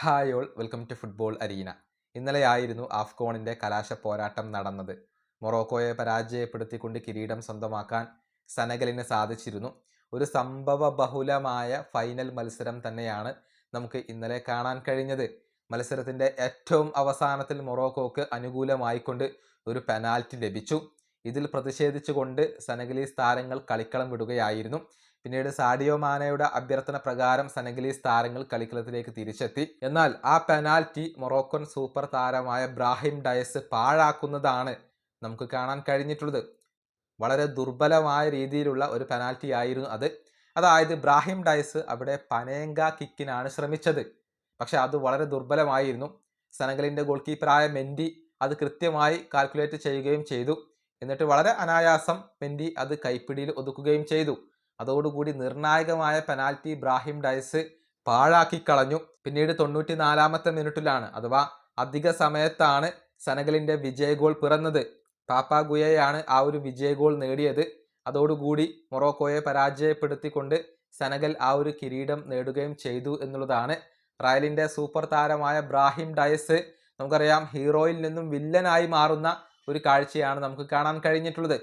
Hi all welcome to football arena. ഇന്നലെയായിരുന്നു ആഫ്കോണിന്റെ കലാശ പോരാട്ടം നടന്നത്. മൊറോക്കോയെ പരാജയപ്പെടുത്തിക്കൊണ്ട് കിരീടം സ്വന്തമാക്കാൻ സനഗലിന് സാധിച്ചിരുന്നു. ഒരു സംഭവ ബഹുലമായ ഫൈനൽ മത്സരം തന്നെയാണ് നമുക്ക് ഇന്നലെ കാണാൻ കഴിഞ്ഞത്. മത്സരത്തിന്റെ ഏറ്റവും അവസാനത്തിൽ മൊറോക്കോക്ക് അനുകൂലമായിക്കൊണ്ട് ഒരു പെനാൽറ്റി ലഭിച്ചു. ഇതിൽ പ്രതിഷേധിച്ചുകൊണ്ട് സനഗലീസ് താരങ്ങൾ കളിക്കളം വിടുകയായിരുന്നു. പിന്നീട് സാഡിയോ മാനയുടെ അഭ്യർത്ഥന പ്രകാരം സെനഗലീസ് താരങ്ങൾ കളിക്കളത്തിലേക്ക് തിരിച്ചെത്തി. എന്നാൽ ആ പെനാൽറ്റി മൊറോക്കൻ സൂപ്പർ താരമായ ബ്രാഹിം ഡയസ് പാഴാക്കുന്നതാണ് നമുക്ക് കാണാൻ കഴിഞ്ഞിട്ടുള്ളത്. വളരെ ദുർബലമായ രീതിയിലുള്ള ഒരു പെനാൽറ്റി ആയിരുന്നു അത്. അതായത് ബ്രാഹിം ഡയസ് അവിടെ പനേങ്ക കിക്കിനാണ് ശ്രമിച്ചത്. പക്ഷെ അത് വളരെ ദുർബലമായിരുന്നു. സെനഗലിന്റെ ഗോൾ കീപ്പറായ മെൻഡി അത് കൃത്യമായി കാൽക്കുലേറ്റ് ചെയ്യുകയും ചെയ്തു. എന്നിട്ട് വളരെ അനായാസം മെൻഡി അത് കൈപ്പിടിയിൽ ഒതുക്കുകയും ചെയ്തു. അതോടുകൂടി നിർണായകമായ പെനാൽറ്റി ഇബ്രാഹിം ഡയസ് പാഴാക്കി കളഞ്ഞു. പിന്നീട് തൊണ്ണൂറ്റി നാലാമത്തെ മിനിറ്റിലാണ് അഥവാ അധിക സമയത്താണ് സെനഗലിന്റെ വിജയ ഗോൾ പിറന്നത്. പാപ്പ ഗുയയാണ് ആ ഒരു വിജയ ഗോൾ നേടിയത്. അതോടുകൂടി മൊറോക്കോയെ പരാജയപ്പെടുത്തിക്കൊണ്ട് സെനഗൽ ആ ഒരു കിരീടം നേടുകയും ചെയ്തു എന്നുള്ളതാണ് റയലിന്റെ സൂപ്പർ താരമായ ബ്രാഹിം ഡയസ്. നമുക്കറിയാം ഹീറോയിൽ നിന്നും വില്ലനായി മാറുന്ന ഒരു കാഴ്ചയാണ് നമുക്ക് കാണാൻ കഴിഞ്ഞിട്ടുള്ളത്.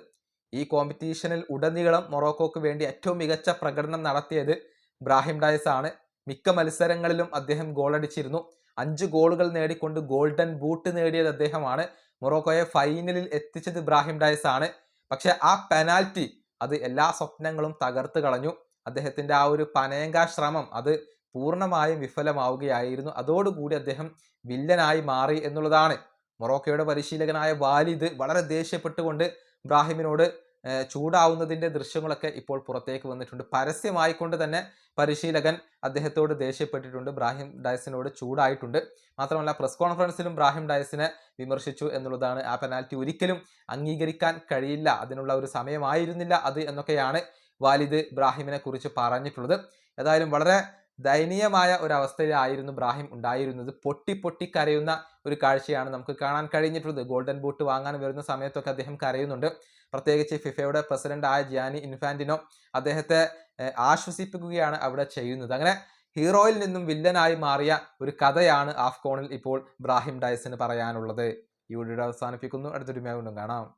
ഈ കോമ്പറ്റീഷനിൽ ഉടനീളം മൊറോക്കോക്ക് വേണ്ടി ഏറ്റവും മികച്ച പ്രകടനം നടത്തിയത് ഇബ്രാഹിം ഡയസ് ആണ്. മിക്ക മത്സരങ്ങളിലും അദ്ദേഹം ഗോളടിച്ചിരുന്നു അഞ്ച് ഗോളുകൾ നേടിക്കൊണ്ട് ഗോൾഡൻ ബൂട്ട് നേടിയത് അദ്ദേഹമാണ്. മൊറോക്കോയെ ഫൈനലിൽ എത്തിച്ചത് ഇബ്രാഹിം ഡയസ് ആണ്. പക്ഷെ ആ പെനാൽറ്റി അത് എല്ലാ സ്വപ്നങ്ങളും തകർത്ത് കളഞ്ഞു. അദ്ദേഹത്തിന്റെ ആ ഒരു പനയങ്ക ശ്രമം അത് പൂർണമായും വിഫലമാവുകയായിരുന്നു. അതോടുകൂടി അദ്ദേഹം വില്ലനായി മാറി എന്നുള്ളതാണ് മൊറോക്കോയുടെ പരിശീലകനായ വാലിദ് വളരെ ദേഷ്യപ്പെട്ടുകൊണ്ട് ബ്രാഹിമിനോട് ചൂടാവുന്നതിന്റെ ദൃശ്യങ്ങളൊക്കെ ഇപ്പോൾ പുറത്തേക്ക് വന്നിട്ടുണ്ട്. പരസ്യമായിക്കൊണ്ട് തന്നെ പരിശീലകൻ അദ്ദേഹത്തോട് ദേഷ്യപ്പെട്ടിട്ടുണ്ട്. ബ്രാഹിം ഡയസിനോട് ചൂടായിട്ടുണ്ട്. മാത്രമല്ല പ്രസ് കോൺഫറൻസിലും ബ്രാഹിം ഡയസിനെ വിമർശിച്ചു എന്നുള്ളതാണ് ആ പെനാൽറ്റി. ഒരിക്കലും അംഗീകരിക്കാൻ കഴിയില്ല. അതിനുള്ള ഒരു സമയമായിരുന്നില്ല അത് എന്നൊക്കെയാണ് വാലിദ് ബ്രാഹിമിനെ കുറിച്ച് പറഞ്ഞിട്ടുള്ളത്. ഏതായാലും വളരെ ദയനീയമായ ഒരു അവസ്ഥയിലായിരുന്നു ബ്രാഹിം ഉണ്ടായിരുന്നത്. പൊട്ടി പൊട്ടി കരയുന്ന ഒരു കാഴ്ചയാണ് നമുക്ക് കാണാൻ കഴിഞ്ഞിട്ടുള്ളത്. ഗോൾഡൻ ബൂട്ട് വാങ്ങാൻ വരുന്ന സമയത്തൊക്കെ അദ്ദേഹം കരയുന്നുണ്ട്. പ്രത്യേകിച്ച് ഫിഫയുടെ പ്രസിഡന്റ് ആയ ജിയാനി ഇൻഫാന്റിനോ അദ്ദേഹത്തെ ആശ്വസിപ്പിക്കുകയാണ് അവിടെ ചെയ്യുന്നത്. അങ്ങനെ ഹീറോയിൽ നിന്നും വില്ലനായി മാറിയ ഒരു കഥയാണ് ആഫ്കോണിൽ ഇപ്പോൾ ബ്രാഹിം ഡയസിന് പറയാനുള്ളത്. ഈ വീഡിയോ അവസാനിപ്പിക്കുന്നു. അടുത്തൊരു വീണ്ടും കാണാം.